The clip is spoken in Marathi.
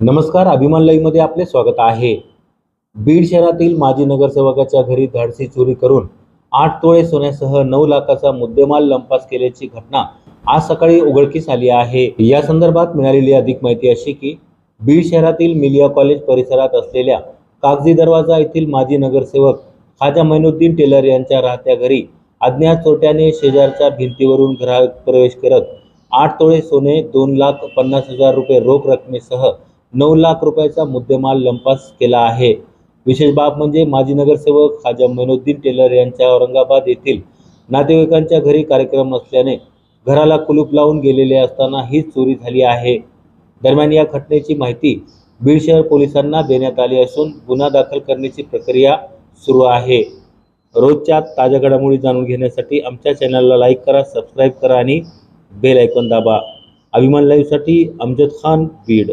नमस्कार अभिमान लाईव्ह आपले स्वागत आहे. बीड शहरातील माजी नगरसेवकाच्या घरी धाडसी चोरी करून आठ तोळे सोन्यासह नऊ लाखाचा मुद्देमाल लंपास केल्याची घटना आज सकाळी उघडकीस आली आहे. या संदर्भात मिळालेली अधिक माहिती अशी की बीड शहरातील मिलिया कॉलेज परिसरात असलेल्या कागजी दरवाजा येथील माजी नगरसेवक खाजा मैनुद्दीन टेलर यांच्या राहत्या घरी अज्ञात चोरट्याने शेजारच्या भिंतीवरून घरात प्रवेश करत आठ तोळे सोने दोन लाख पन्नास हजार रुपये रोख रकमेसह नऊ लाख रुपयाचा मुद्देमाल लंपास केला आहे. विशेष बाब म्हणजे माजी नगरसेवक खाजा मैनुद्दीन टेलर यांच्या औरंगाबाद येथील नातेवाईकांच्या घरी कार्यक्रम असल्याने घराला कुलूप लावून गेलेले असताना ही चोरी झाली आहे. दरम्यान या घटनेची माहिती बीड शहर पोलिसांना देण्यात आली असून गुन्हा दाखल करण्याची प्रक्रिया सुरू आहे. रोजच्या ताज्या घडामोडी जाणून घेण्यासाठी आमच्या चॅनलला लाईक करा सबस्क्राईब करा आणि बेल ऐकून दाबा. अभिमान लाईव्हसाठी अमजद खान बीड.